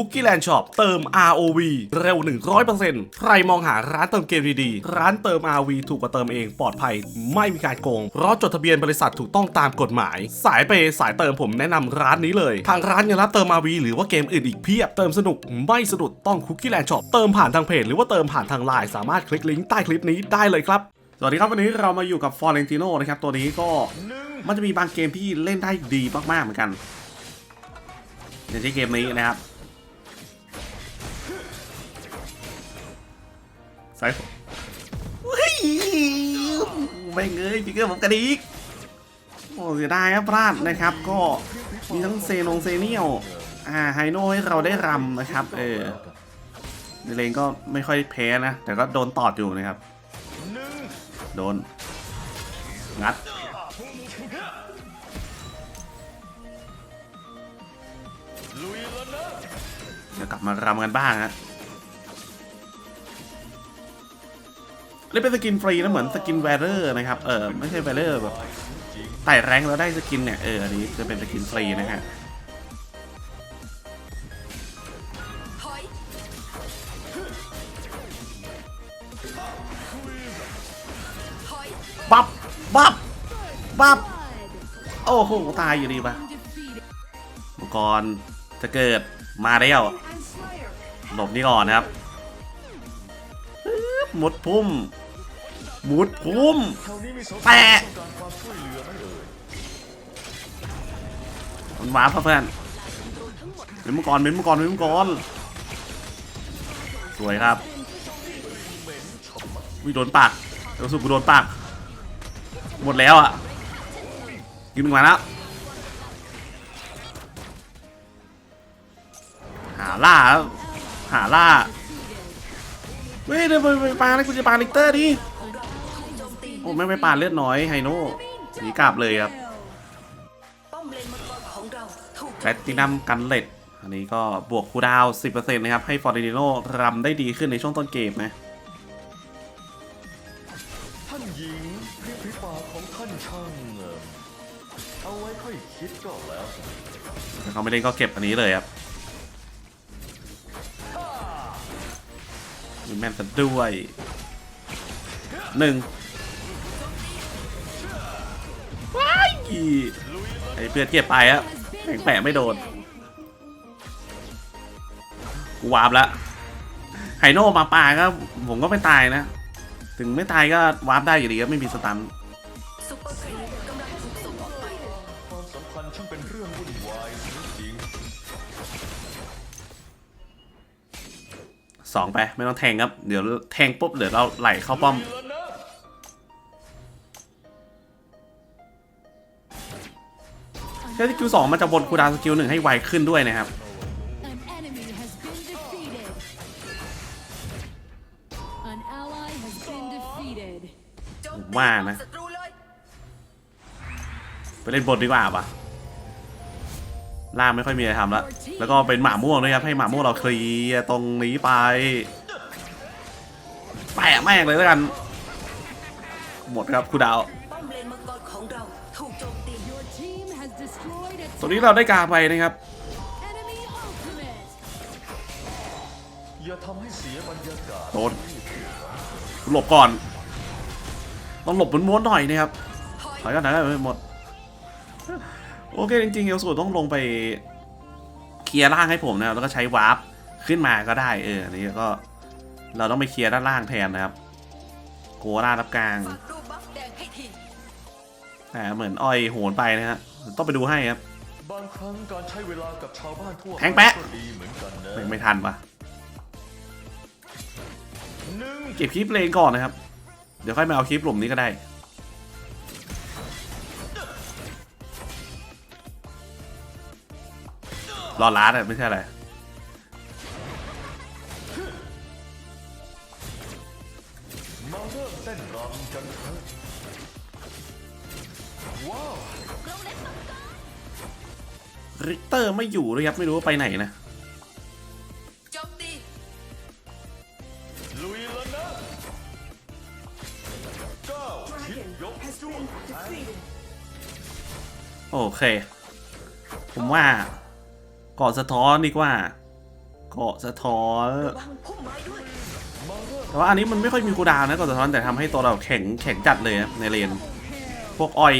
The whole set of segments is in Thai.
คุกกี้แลนด์ช็อปเติม ROV เร็ว 100%ใครมองหาร้านเติมเกมดีๆ ร้านเติม ROV ถูกกว่าเติมเองปลอดภัย ไม่มีการโกง เพราะจดทะเบียนบริษัทถูกต้องตามกฎหมาย สายเปย์สายเติมผมแนะนำร้านนี้เลย ทางร้านยังรับเติม ROV หรือว่าเกมอื่นอีกเพียบ เติมสนุกไม่สะดุดต้องคุกกี้แลนด์ช็อปเติมผ่านทางเพจหรือว่าเติมผ่านทางไลน์สามารถคลิกลิงก์ใต้คลิปนี้ได้เลยครับสวัสดีครับวันนี้เรามาอยู่กับฟอร์เรนติโนนะครับตัวนี้ก็มันจะมีบางเกมที่เล่นได้ดีมากๆเหมือนกันอย่างที่เกมนี้นะครับ ใส่เฮ้ยไม่เงยพี่เกอร์ผมกระดิกโอ้เสียดายครับพลาดนะครับ ก็มีทั้งเซนงเซเนียลอ่าไฮโน่ให้เราได้รำนะครับ เออในเลนก็ไม่ค่อยแพ้นะ แต่ก็โดนตอดอยู่นะครับ โดน งัดเดี๋ยวกลับมารำกันบ้างฮะ เล่นเป็นสกินฟรีนะเหมือนสกินแวร์เรอร์นะครับเออไม่ใช่แวร์เรอร์แบบไต่แรงแล้วได้สกินเนี่ยเอออันนี้จะเป็นสกินฟรีนะฮะถอยถอยบับบับบับโอ้โหตายอยู่ดีปะมังกรจะเกิดมาแล้วหลบนี่ก่อนนะครับมุดพุ่ม มุดพุ่มแปะมันว้าร์ปครับเพื่อนเป็นมังกรเป็นมังกรเป็นมังกรสวยครับวิโดนปากรู้สึกกูโดนปาก หมดแล้วอะกินมาแล้วหาล่าครับหาล่าเว้ยเดี๋ยวไปไปปาเลยกูจะปาลิกเตอร์ดิโอ้ไม่ไปปาดเลือดน้อยไฮโน่หนีกลับเลยครับแพลตตินัมกันเลตอันนี้ก็บวกคูดาว 10%นะครับ ให้ฟอร์ดิโนรำได้ดีขึ้นในช่วงต้นเกมนะท่านหญิงริมฝีปาของท่านช่างเอาไว้ค่อยคิดก็แล้วถ้าเขาไม่เล่นก็เก็บอันนี้เลยครับมีแม่นซะด้วยหนึ่ง ไอ้เพื่อนเก็บไปอะแม่งแปะไม่โดน กูวาร์ปแล้วไฮโน่มาป่าก็ผมก็ไม่ตายนะ ถึงไม่ตายก็วาร์ปได้อยู่ดีครับไม่มีสตันซุปเปอร์ครีปกำลังถูกส่งออกไปความสัมพันธ์ช่างเป็นเรื่องวุ่นวายจริงสองไปไม่ต้องแทงครับ เดี๋ยวแทงปุ๊บเดี๋ยวเราไหลเข้าป้อม ใช้สกิลสองมันจะบนคูดาวสกิลหนึ่งให้ไวขึ้นด้วยนะครับ An enemy has been defeated. An ally has been defeated. ผมว่านะ ศัตรูเลยไปเล่นบนดีกว่าปะล่างไม่ค่อยมีอะไรทำล้วแล้วก็เป็นหมาม่วงด้วยครับ ให้หมาม่วงเราเคลียร์ตรงนี้ไป แปะแม่งเลยแล้วกัน หมดครับคูลดาว destroyed a ตัวนี้เราได้กาไปนะครับ enemy ultimate. อย่าทำให้เสียบรรยากาศโดนหลบก่อน ต้องหลบม้วนๆหน่อยนะครับถอยถอยกันถอยกันไปหมด โอเคจริงๆเอลสูต้องลงไปเคลียร์ล่างให้ผมนะครับแล้วก็ใช้วาร์ปขึ้นมาก็ได้เอออันนี้ก็เราต้องไปเคลียร์ด้านล่างแทนนะครับโกล่ารับกลางฝากรูปบัฟแดงให้ทีแต่เหมือนอ้อยโหนไปนะฮะต้องไปดูให้ครับ บางครั้งการใช้เวลากับชาวบ้านทั่วแทงแปะ ก็ดีเหมือนกันนะไม่ไม่ทันปะหนึ่งเก็บคลิปเลนก่อนนะครับ เดี๋ยวค่อยมาเอาคลิปหลุมนี้ก็ได้ รอล้าดอะไม่ใช่อะไร มาเริ่มเต้นรำกันเถอะว้าว ริกเตอร์ไม่อยู่เลยครับ ไม่รู้ว่าไปไหนนะโจมตีลุยแล้วนะเก้าชิดยกจุ้งโอเค ผมว่าเกาะสะท้อนดีกว่าเกาะสะท้อนระวังพุ่มไม้ด้วยแต่ว่าอันนี้มันไม่ค่อยมีคูลดาวน์นะเกาะสะท้อนแต่ทำให้ตัวเราแข็งแข็งจัดเลยนะในเลนพวกอ้อย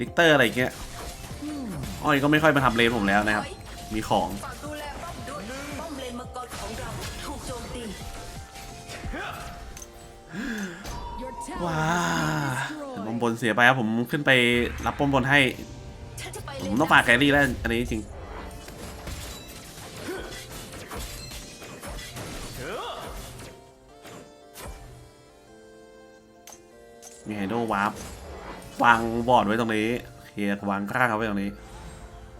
ลิกเตอร์อะไรอย่างเงี้ย อ้อยก็ไม่ค่อยมาทำเลนผมแล้วนะครับ มีของฝากดูแลป้อมด้วยป้อมเลนมังกรของเราถูกโจมตี Your tower ว้า has แต่ been บอม destroyed. บนเสียไปครับผมขึ้นไปรับปอมบนให้ ฉันจะไปผเลมนต้องฝากแครี่แล้วอันนี้จริง มีไฮโดรวาร์ปวางบอร์ดไว้ตรงนี้ เคลียร์วางข้างเขาไว้ตรงนี้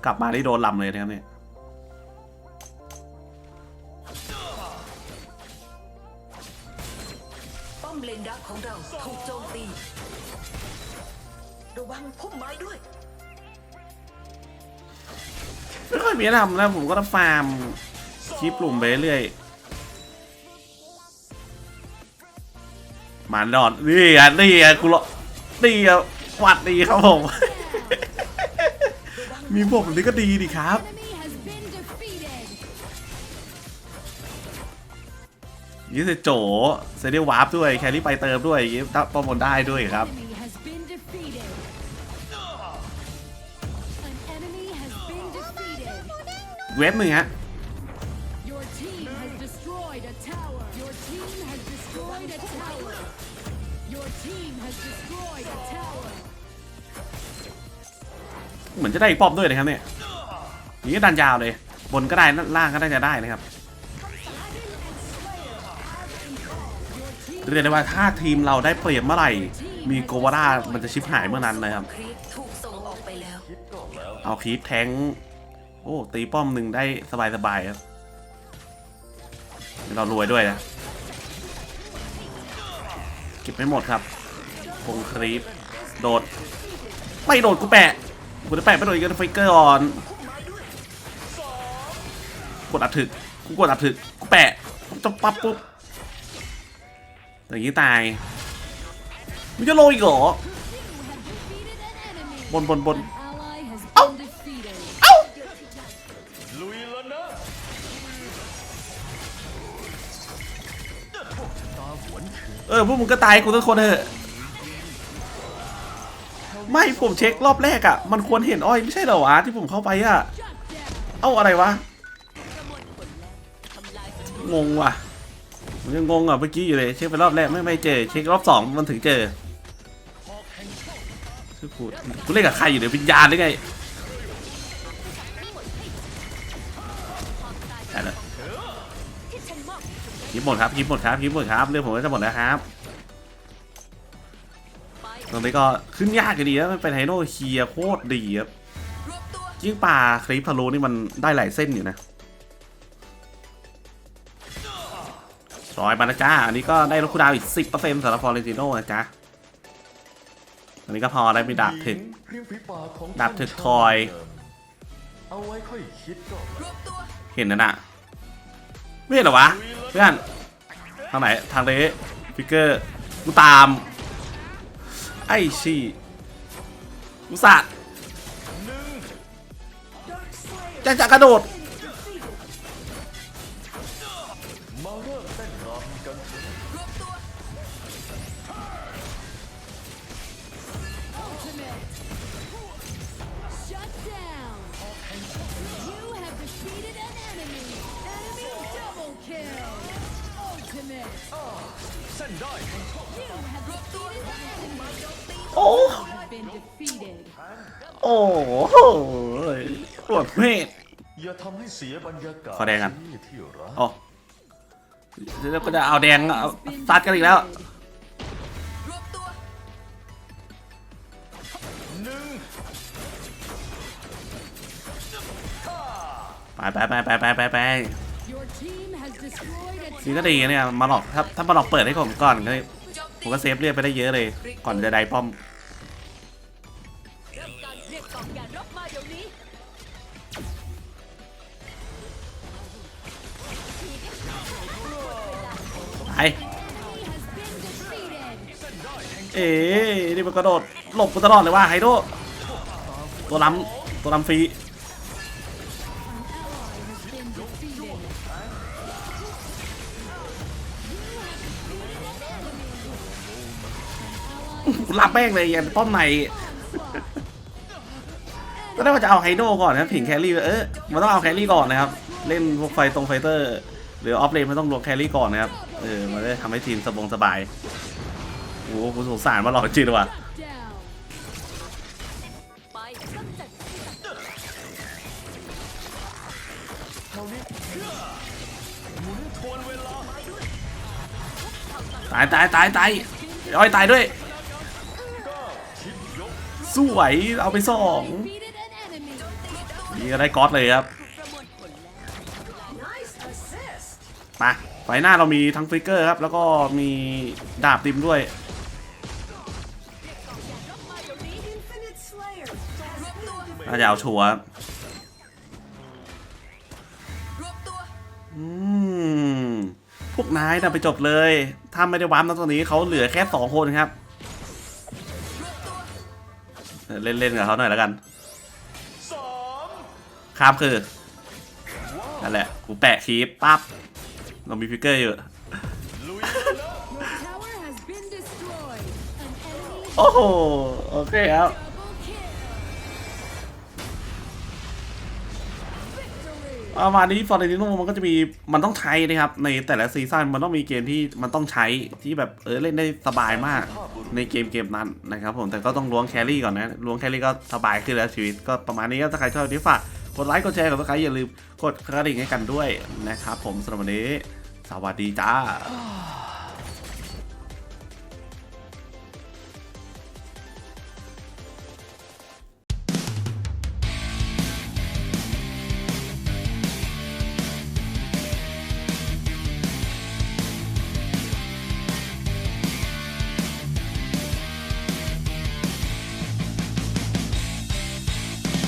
กลับมาที่โดนลำเลยนะครับเนี่ยป้อมเลนดักของเราถูกโจมตีระวังพุ่มไม้ด้วยไม่ค่อยมีอะไรทำนะผมก็ต้องฟาร์มคลิปกลุ่มไปเรื่อยมาดอดนี่อะนี่อะกูรอนี่อะหวัดดีครับผม มีผมแบบนี้ก็ดีดีครับ Enemy has been defeated. ยี่สิโจเซเดียวาร์ปด้วย แครี่ไปเติมด้วยอยางงี้ตับป้อมบนได้ด้วยครับ เว็บหนึ่งฮะ เหมือนจะได้อีกป้อมด้วยนะครับเนี่ยอย่างนี้ดันยาวเลย บนก็ได้ล่างก็น่าจะได้นะครับเรียกได้ว่าถ้าทีมเราได้เปรียบเมื่อไหร่ มีโกวาร่ามันจะชิบหายเมื่อนั้นเลยครับครีปถูกส่งออกไปแล้วคิดก็แล้วเอาคีปแทงโอ้ตีป้อมหนึ่งได้สบายๆครับเรารวยด้วยนะเก็บไม่หมดครับคงครีปโดด ไม่โดดกูแปะ กูจะแปะไม่โดดอีกก็ไฟเกอร์อ่อนกดอัดถึกกูกดอัดถึกกูแปะปุ๊บจะปั๊บปุ๊บอย่างนี้ตายมึงจะโลอีกเหรอบนบนบน An ally has Ow. been defeated. ลุยแล้วนะตาหวนคืนเออพวกมึงก็ตายกูทุกคนเถอะ ไม่ผมเช็ครอบแรกอะ่ะ มันควรเห็นอ้อยไม่ใช่เหรอวะที่ผมเข้าไปอะ่ะ เอ้าอะไรวะ งงว่ะผมยังงงอะเมื่อกี้อยู่เลยเช็คไปรอบแรกไม่ไม่เจอ เช็ครอบสองมันถึงเจอชื่อกูกูเล่นกับใครอยู่เดี๋ยววิญญาณหรือไงใช่เลยคลิปหมดครับคลิปหมดครับคลิปหมดครับเรื่องผมก็จะหมดแล้วครับ ตรงนี้ก็ขึ้นยากอยู่ดีนะมันเป็นไฮโนเคียโคตรดีครับยิ่งป่าคลิปทะลุนี่มันได้หลายเส้นอยู่นะร้อยมานะจ้า อันนี้ก็ได้ลดคูดาวน์อีก10%สำหรับฟอร์เรนติโน่นะจ๊ะ อันนี้ก็พอได้มีดาบถึกริมฝีปากดาบถึกทอยเอาไว้ค่อยคิดก็รวบตัวเห็นนะน่ะไม่เห็นเหรอวะ เพื่อน ทางไหน ทางนี้ฟิกเกอร์ กูตาม ไอ้ชี่กูสัตว์จะจะกระโดดมาเริ่มเต้ โอ้โหปวดเมฆ อย่าทำให้เสียบรรยากาศขอแดงกันที่ที่รักอ๋อเดี๋ยวก็จะเอาแดงเอาซัดกันอีกแล้ว รวบตัวหนึ่งไปไปไปไปไปไปไป Your team has destroyed a นี่ก็ดีนะเนี่ยมาหลอกถ้าถ้ามาหลอกเปิดให้ผมก่อนก็ผมก็เซฟเรียกไปได้เยอะเลย ก่อนจะได้ป้อมายเอ๋นี่มันกระโดดหลบกูตลอดเลยว่าไฮโดตัวล้ำตัวล้ำฟรีกูรับแป้งเลยยันต้นมในตอนแรกว่าจะเอาไฮโดก่อนนะผิงแครี่เออมันต้องเอาแครี่ก่อนนะครับ เล่นพวกไฟตรงไฟเตอร์ หรือออฟเลนไม่ต้องลงแครี่ก่อนนะครับ เออ มันจะทำให้ทีมสบงสบาย โอ้โหกูสงสารมาหลอกจริงว่ะตายตายตายตายอ้อยตายด้วย สวย เอาไปสอง Defeated an enemy. นี่ก็ได้ก๊อตเลยครับ มาไฟหน้าเรามีทั้งฟลิกเกอร์ครับ แล้วก็มีดาบติมด้วย Infinite Slayer รวบตัวน่าจะเอาชัวร์อืม พวกนายน่ะไปจบเลย ถ้าไม่ได้วาร์ปนะตอนนี้เขาเหลือแค่สองคนครับเออเล่นๆกับเขาหน่อยแล้วกันข้ามคือนั่นแหละ กูแปะคีปปั๊บ เรามีฟิกเกอร์อยู่ Your tower has been destroyed. An enemy โอ้โห โอเคครับ double kill. Victory. ประมาณนี้ฟอร์เรนติโนมันก็จะมีมันต้องใช้นะครับ ในแต่ละซีซั่นมันต้องมีเกมที่มันต้องใช้ที่แบบเออเล่นได้สบายมากในเกมเกมนั้นนะครับผมแต่ก็ต้องล้วงแครี่ก่อนนะล้วงแครี่ก็สบายขึ้นแล้วชีวิตก็ประมาณนี้ก็ถ้าใครชอบที่ฝาก กดไลค์กดแชร์กดซับสไครต์อย่าลืมกดกระดิ่งให้กันด้วยนะครับผมสำหรับวันนี้ สวัสดีจ้า